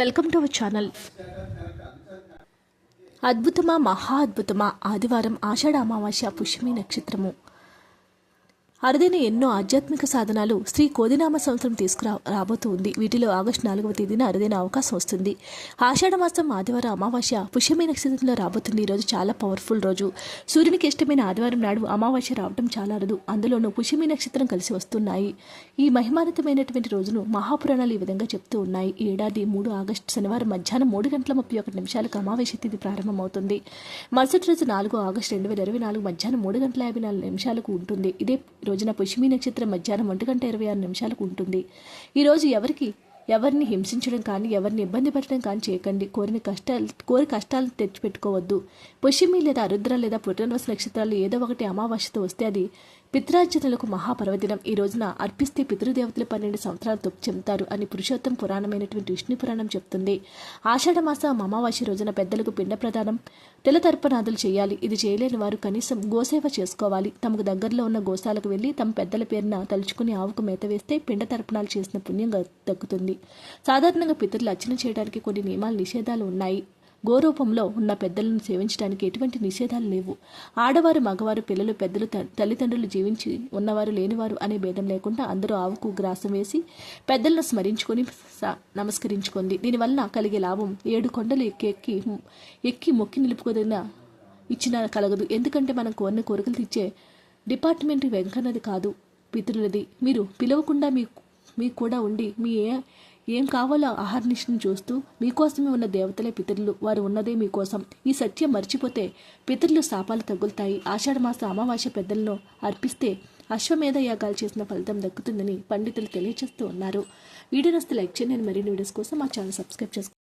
Welcome to our channel అద్భుతమా మహా అద్భుతమా ఆదివారం ఆషాఢ అమావాస్య పుష్యమి నక్షత్రము. అరుదైన ఎన్నో ఆధ్యాత్మిక సాధనాలు శ్రీ కోదినామ సంవత్సరం తీసుకురా రాబోతూ ఉంది వీటిలో ఆగస్టు నాలుగవ తేదీన అరుదైన అవకాశం వస్తుంది. ఆషాఢ మాసం ఆదివారం అమావాస్య పుష్యమి నక్షత్రంలో రాబోతుంది. ఈ రోజు చాలా పవర్ఫుల్ రోజు. సూర్యునికి ఇష్టమైన ఆదివారం నాడు అమావాస్య రావడం చాలా అరుదు. అందులోనూ పుష్యమి నక్షత్రం కలిసి వస్తున్నాయి. ఈ మహిమానితమైనటువంటి రోజును మహాపురాణాలు ఈ విధంగా చెప్తూ ఉన్నాయి. ఈ ఏడాది మూడు ఆగస్టు శనివారం మధ్యాహ్నం మూడు గంటల ముప్పై ఒకటి నిమిషాలకు అమావాస్య తిథి ప్రారంభమవుతుంది. మరుసటి రోజు నాలుగు ఆగస్టు రెండు వేల ఇరవై నాలుగు మధ్యాహ్నం మూడు గంటల యాభై నాలుగు నిమిషాలకు ఉంటుంది. ఇదే రోజున పుష్మి నక్షత్రం మధ్యాహ్నం ఒంటి గంట ఇరవై ఆరు నిమిషాలకు ఉంటుంది. ఈ రోజు ఎవరికి? ఎవరిని హింసించడం కానీ ఎవరిని ఇబ్బంది పెట్టడం కానీ చేయకండి. కోరిన కష్టాలు కోరి కష్టాలు తెచ్చిపెట్టుకోవద్దు. పుష్యమి లేదా అరుద్ర లేదా పుట్టినరోజు నక్షత్రాలు ఏదో ఒకటి అమావాస్యతో వస్తే అది పిత్రార్జనలకు మహాపర్వదినం. ఈ రోజున అర్పిస్తే పితృదేవతలు పన్నెండు సంవత్సరాలు తొప్పు చెందుతారు అని పురుషోత్తం పురాణమైనటువంటి విష్ణు పురాణం చెప్తుంది. ఆషాఢమాస అమావాస్య రోజున పెద్దలకు పిండ ప్రదానం తెలతర్పణాదులు చేయాలి. ఇది చేయలేని వారు కనీసం గోసేవ చేసుకోవాలి. తమకు దగ్గరలో ఉన్న గోశాలకు వెళ్ళి తమ పెద్దల పేరున తలుచుకుని ఆవుకు మేత వేస్తే పిండ తర్పణాలు చేసిన పుణ్యం దక్కుతుంది. సాధారణంగా పితరులు అర్చన చేయడానికి కొన్ని నియమాలు నిషేధాలు ఉన్నాయి. గోరూపంలో ఉన్న పెద్దలను సేవించడానికి ఎటువంటి నిషేధాలు లేవు. ఆడవారు మగవారు పిల్లలు పెద్దలు త- తల్లిదండ్రులు జీవించి ఉన్నవారు లేనివారు అనే భేదం లేకుండా అందరూ ఆవుకు గ్రాసం వేసి పెద్దలను స్మరించుకొని స- నమస్కరించుకుంది దీనివల్ల కలిగే లాభం ఏడు కొండలు ఎక్కి ఎక్కి ఎక్కి మొక్కి నిలుపుకోదగిన ఇచ్చిన కలగదు. ఎందుకంటే మనం కోరిన కోరికలు తెచ్చే డిపార్ట్మెంట్ వెంకన్నది కాదు పితృలది మీరు పిలవకుండా మీ మీకు కూడా ఉండి మీ ఏ ఏం కావాలో ఆహార్నిష్ని చూస్తూ మీకోసమే ఉన్న దేవతలే పితరులు వారు ఉన్నదే మీకోసం. ఈ సత్యం మర్చిపోతే పితరులు శాపాలు తగులుతాయి. ఆషాఢమాస అమావాస్య పెద్దలను అర్పిస్తే అశ్వమేధ యాగాలు చేసిన ఫలితం దక్కుతుందని పండితులు తెలియజేస్తూ ఉన్నారు. వీడియో నస్తే లైక్ చేయండి. మరిన్ని వీడియోస్ కోసం మా ఛానల్ సబ్స్క్రైబ్ చేసుకోండి.